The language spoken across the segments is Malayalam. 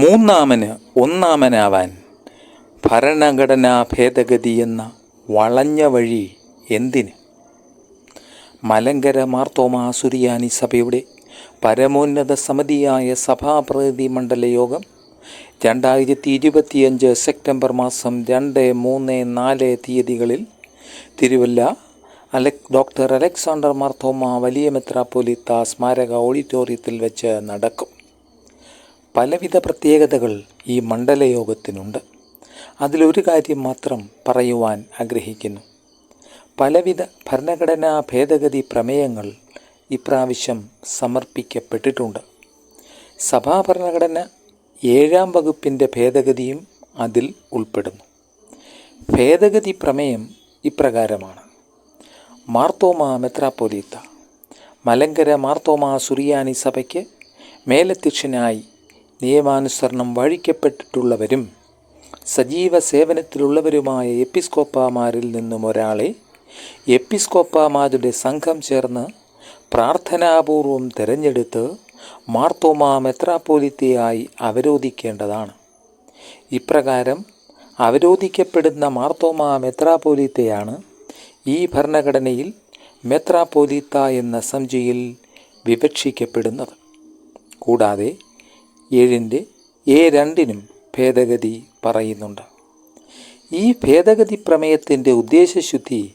മൂന്നാമന് ഒന്നാമനാവാൻ. ഭരണഘടനാ ഭേദഗതി എന്ന വളഞ്ഞ വഴി എന്തിന്? മലങ്കര മാർത്തോമാ സുരിയാനി സഭയുടെ പരമോന്നത സമിതിയായ സഭാപ്രതിനിധി മണ്ഡല യോഗം രണ്ടായിരത്തി ഇരുപത്തിയഞ്ച് സെപ്റ്റംബർ മാസം രണ്ട് മൂന്ന് നാല് തീയതികളിൽ തിരുവല്ല അലക് ഡോക്ടർ അലക്സാണ്ടർ മാർത്തോമ വലിയ മെത്രാപ്പൊലിത്ത സ്മാരക ഓഡിറ്റോറിയത്തിൽ വെച്ച് നടക്കും. പലവിധ പ്രത്യേകതകൾ ഈ മണ്ഡലയോഗത്തിനുണ്ട്. അതിലൊരു കാര്യം മാത്രം പറയുവാൻ ആഗ്രഹിക്കുന്നു. പലവിധ ഭരണഘടനാ ഭേദഗതി പ്രമേയങ്ങൾ ഇപ്രാവശ്യം സമർപ്പിക്കപ്പെട്ടിട്ടുണ്ട്. സഭാ ഭരണഘടന ഏഴാം വകുപ്പിന്റെ ഭേദഗതിയും അതിൽ ഉൾപ്പെടുന്നു. ഭേദഗതി പ്രമേയം ഇപ്രകാരമാണ്. മാർത്തോമ മെത്രാപ്പൊലീത്ത മലങ്കര മാർത്തോമ സുറിയാനി സഭയ്ക്ക് മേലധ്യക്ഷനായി നിയമാനുസരണം വഴിക്കപ്പെട്ടിട്ടുള്ളവരും സജീവ സേവനത്തിലുള്ളവരുമായ എപ്പിസ്കോപ്പാമാരിൽ നിന്നും ഒരാളെ എപ്പിസ്കോപ്പാമാരുടെ സംഘം ചേർന്ന് പ്രാർത്ഥനാപൂർവം തിരഞ്ഞെടുത്ത് മാർത്തോമാ മെത്രാപ്പോലിത്തയായി അവരോധിക്കേണ്ടതാണ്. ഇപ്രകാരം അവരോധിക്കപ്പെടുന്ന മാർത്തോമാ മെത്രാപ്പോലിത്തയാണ് ഈ ഭരണഘടനയിൽ മെത്രാപ്പോലിത്ത എന്ന സംജിയിൽ വിവക്ഷിക്കപ്പെടുന്നത്. കൂടാതെ ഏഴിന്റെ എ രണ്ടിനും ഭേദഗതി പറയുന്നുണ്ട്. ഈ ഭേദഗതി പ്രമേയത്തിന്റെ ഉദ്ദേശശുദ്ധി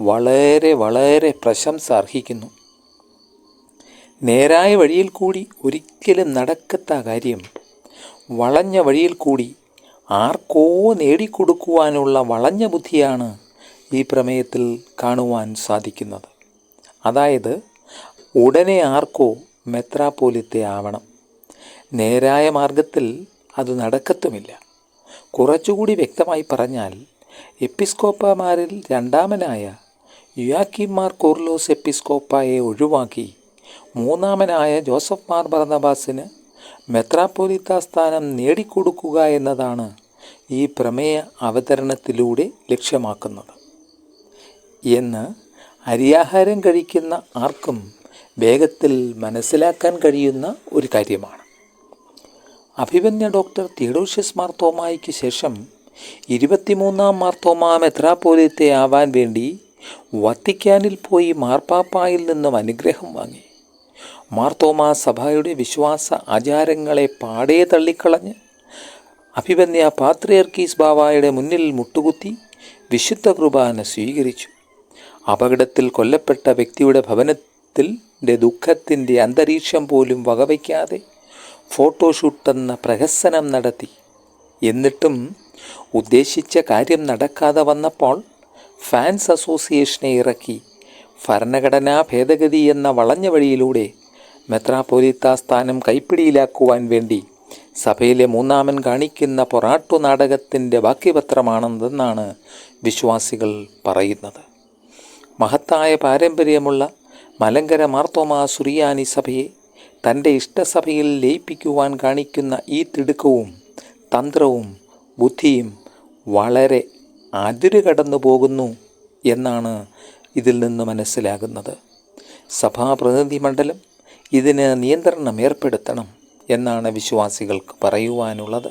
വളരെ വളരെ പ്രശംസ അർഹിക്കുന്നു. നേരായ വഴിയിൽ കൂടി ഒരിക്കലും നടക്കത്ത കാര്യം വളഞ്ഞ വഴിയിൽ കൂടി ആർക്കോ നേടിക്കൊടുക്കുവാനുള്ള വളഞ്ഞ ബുദ്ധിയാണ് ഈ പ്രമേയത്തിൽ കാണുവാൻ സാധിക്കുന്നത്. അതായത് ഉടനെ ആർക്കോ മെത്രാപോലിത്തെ ആവണം. നേരായ മാർഗത്തിൽ അത് നടക്കത്തുമില്ല. കുറച്ചുകൂടി വ്യക്തമായി പറഞ്ഞാൽ എപ്പിസ്കോപ്പമാരിൽ രണ്ടാമനായ യുയാക്കിമാർ കോർലോസ് എപ്പിസ്കോപ്പായെ ഒഴിവാക്കി മൂന്നാമനായ ജോസഫ് മാർ ഭരണബാസിന് മെത്രാപ്പോലിത്ത സ്ഥാനം നേടിക്കൊടുക്കുക എന്നതാണ് ഈ പ്രമേയ അവതരണത്തിലൂടെ ലക്ഷ്യമാക്കുന്നത്. എന്ന് അരിയാഹാരം കഴിക്കുന്ന ആർക്കും വേഗത്തിൽ മനസ്സിലാക്കാൻ കഴിയുന്ന ഒരു കാര്യമാണ്. അഭിമന്യ ഡോക്ടർ തിയഡോഷ്യസ് മാർത്തോമായ്ക്ക് ശേഷം ഇരുപത്തിമൂന്നാം മാർത്തോമാ മെത്രാപോലിത്തെ ആവാൻ വേണ്ടി വത്തിക്കാനിൽ പോയി മാർപ്പാപ്പായിൽ നിന്നും അനുഗ്രഹം വാങ്ങി. മാർത്തോമാ സഭയുടെ വിശ്വാസ ആചാരങ്ങളെ പാടേ തള്ളിക്കളഞ്ഞ് അഭിപന്യ പാത്രിയർക്കീസ് ബാവായുടെ മുന്നിൽ മുട്ടുകുത്തി വിശുദ്ധ കുർബാന സ്വീകരിച്ചു. അപകടത്തിൽ കൊല്ലപ്പെട്ട വ്യക്തിയുടെ ഭവനത്തിൽ ദുഃഖത്തിന്റെ അന്തരീക്ഷം പോലും വകവയ്ക്കാതെ ഫോട്ടോഷൂട്ട് എന്ന പ്രഹസനം നടത്തി. എന്നിട്ടും ഉദ്ദേശിച്ച കാര്യം നടക്കാതെ വന്നപ്പോൾ ഫാൻസ് അസോസിയേഷനെ ഇറക്കി. ഭരണഘടനാ ഭേദഗതി എന്ന വളഞ്ഞ വഴിയിലൂടെ മെത്രാപ്പൊലിത്ത സ്ഥാനം കൈപ്പിടിയിലാക്കുവാൻ വേണ്ടി സഭയിലെ മൂന്നാമൻ കാണിക്കുന്ന പൊറാട്ടു നാടകത്തിന്റെ ബാക്കിപത്രമാണെന്നാണ് വിശ്വാസികൾ പറയുന്നത്. മഹത്തായ പാരമ്പര്യമുള്ള മലങ്കര മാർത്തോമാ സുറിയാനി സഭയെ തന്റെ ഇഷ്ടസഭയിൽ ലയിപ്പിക്കുവാൻ കാണിക്കുന്ന ഈ തിടുക്കവും തന്ത്രവും ബുദ്ധിയും വളരെ അതിര് കടന്നു പോകുന്നു എന്നാണ് ഇതിൽ നിന്ന് മനസ്സിലാകുന്നത്. സഭാപ്രതിനിധി മണ്ഡലം ഇതിന് നിയന്ത്രണം ഏർപ്പെടുത്തണം എന്നാണ് വിശ്വാസികൾക്ക് പറയുവാനുള്ളത്.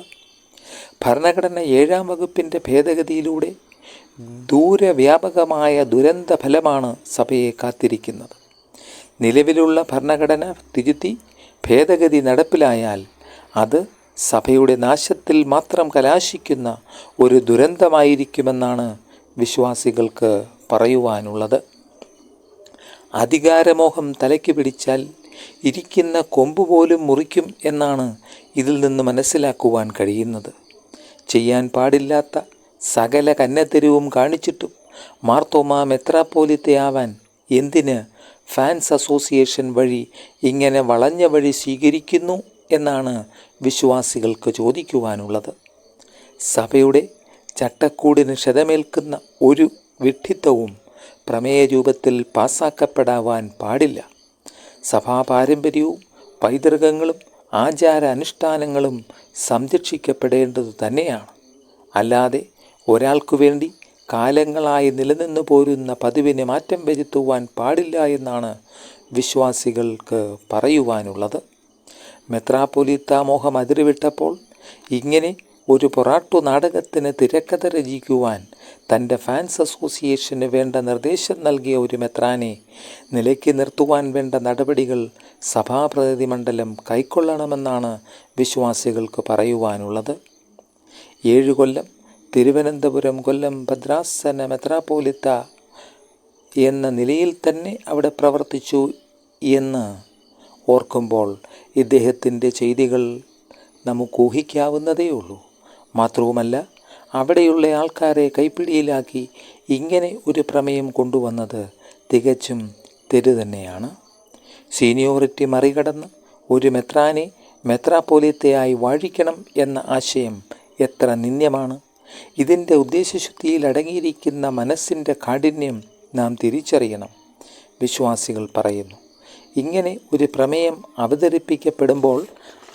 ഭരണഘടന ഏഴാം വകുപ്പിന്റെ ഭേദഗതിയിലൂടെ ദൂരവ്യാപകമായ ദുരന്ത ഫലമാണ് സഭയെ കാത്തിരിക്കുന്നത്. നിലവിലുള്ള ഭരണഘടന തിരുത്തി ഭേദഗതി നടപ്പിലായാൽ അത് സഭയുടെ നാശത്തിൽ മാത്രം കലാശിക്കുന്ന ഒരു ദുരന്തമായിരിക്കുമെന്നാണ് വിശ്വാസികൾക്ക് പറയുവാനുള്ളത്. അധികാരമോഹം തലയ്ക്ക് പിടിച്ചാൽ ഇരിക്കുന്ന കൊമ്പ് പോലും മുറിക്കും എന്നാണ് ഇതിൽ നിന്ന് മനസ്സിലാക്കുവാൻ കഴിയുന്നത്. ചെയ്യാൻ പാടില്ലാത്ത സകല കന്നതെരുവും കാണിച്ചിട്ടും മാർത്തോമാ മെത്രാപ്പോലിത്തയാവാൻ എന്തിന് ഫാൻസ് അസോസിയേഷൻ വഴി ഇങ്ങനെ വളഞ്ഞ വഴി സ്വീകരിക്കുന്നു എന്നാണ് വിശ്വാസികൾക്ക് ചോദിക്കുവാനുള്ളത്. സഭയുടെ ചട്ടക്കൂടിന് ക്ഷതമേൽക്കുന്ന ഒരു വിഡ്ഢിത്തവും പ്രമേയ രൂപത്തിൽ പാസാക്കപ്പെടാവാൻ പാടില്ല. സഭാ പാരമ്പര്യവും പൈതൃകങ്ങളും ആചാര അനുഷ്ഠാനങ്ങളും സംരക്ഷിക്കപ്പെടേണ്ടത് തന്നെയാണ് അല്ലാതെ ഒരാൾക്കു വേണ്ടി കാലങ്ങളായി നിലനിന്നു പോരുന്ന പതിവിന് മാറ്റം വരുത്തുവാൻ പാടില്ല എന്നാണ് വിശ്വാസികൾക്ക് പറയുവാനുള്ളത്. മെത്രാപ്പൊലീത്ത മോഹം അതിരുവിട്ടപ്പോൾ ഇങ്ങനെ ഒരു പൊറാട്ടു നാടകത്തിന് തിരക്കഥ രചിക്കുവാൻ തന്റെ ഫാൻസ് അസോസിയേഷന് വേണ്ട നിർദ്ദേശം നൽകിയ ഒരു മെത്രാനെ നിലയ്ക്ക് നിർത്തുവാൻ വേണ്ട നടപടികൾ സഭാപ്രതിനിധി മണ്ഡലം കൈക്കൊള്ളണമെന്നാണ് വിശ്വാസികൾക്ക് പറയുവാനുള്ളത്. ഏഴു കൊല്ലം തിരുവനന്തപുരം കൊല്ലം ഭദ്രാസന മെത്രാപ്പോലിത്ത എന്ന നിലയിൽ തന്നെ അവിടെ പ്രവർത്തിച്ചു എന്ന് ഓർക്കുമ്പോൾ ഇദ്ദേഹത്തിന്റെ ചെയ്തികൾ നമുക്ക് ഊഹിക്കാവുന്നതേ ഉള്ളൂ. മാത്രവുമല്ല അവിടെയുള്ള ആൾക്കാരെ കൈപ്പിടിയിലാക്കി ഇങ്ങനെ ഒരു പ്രമേയം കൊണ്ടുവന്നത് തികച്ചും തെരു തന്നെയാണ്. സീനിയോറിറ്റി മറികടന്ന് ഒരു മെത്രാനെ മെത്രാപോലിത്തയായി വാഴിക്കണം എന്ന ആശയം എത്ര നിന്ദ്യമാണ്. ഇതിന്റെ ഉദ്ദേശശുദ്ധിയിൽ അടങ്ങിയിരിക്കുന്ന മനസ്സിന്റെ കാഠിന്യം നാം തിരിച്ചറിയണം. വിശ്വാസികൾ പറയുന്നു ഇങ്ങനെ ഒരു പ്രമേയം അവതരിപ്പിക്കപ്പെടുമ്പോൾ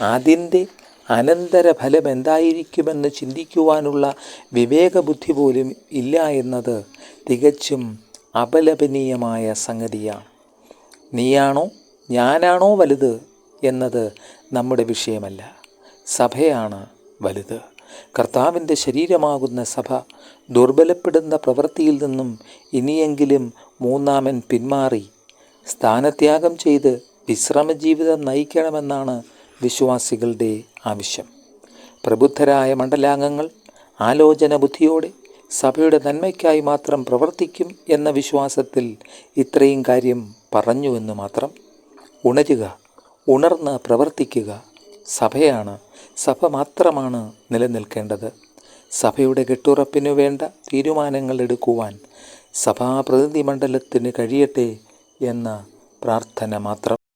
അതിന്റെ അനന്തരഫലം എന്തായിരിക്കുമെന്ന് ചിന്തിക്കുവാനുള്ള വിവേകബുദ്ധി പോലും ഇല്ല എന്നത് തികച്ചും അപലപനീയമായ സംഗതിയാണ്. നീയാണോ ഞാനാണോ വലുത് എന്നത് നമ്മുടെ വിഷയമല്ല. സഭയാണ് വലുത്. കർത്താവിന്റെ ശരീരമാകുന്ന സഭ ദുർബലപ്പെടുന്ന പ്രവൃത്തിയിൽ നിന്നും ഇനിയെങ്കിലും മൂന്നാമൻ പിന്മാറി. സ്ഥാനത്യാഗം ചെയ്ത് വിശ്രമജീവിതം നയിക്കണമെന്നാണ് വിശ്വാസികളുടെ ആവശ്യം. പ്രബുദ്ധരായ മണ്ഡലാംഗങ്ങൾ ആലോചന ബുദ്ധിയോടെ സഭയുടെ നന്മയ്ക്കായി മാത്രം പ്രവർത്തിക്കും എന്ന വിശ്വാസത്തിൽ ഇത്രയും കാര്യം പറഞ്ഞുവെന്ന് മാത്രം. ഉണരുക ഉണർന്ന് പ്രവർത്തിക്കുക സഭയാണ്. സഭ മാത്രമാണ് നിലനിൽക്കേണ്ടത്. സഭയുടെ കെട്ടുറപ്പിനു വേണ്ട തീരുമാനങ്ങൾ എടുക്കുവാൻ സഭാപ്രതിനിധി മണ്ഡലത്തിന് കഴിയട്ടെ എന്ന പ്രാർത്ഥന മാത്രം.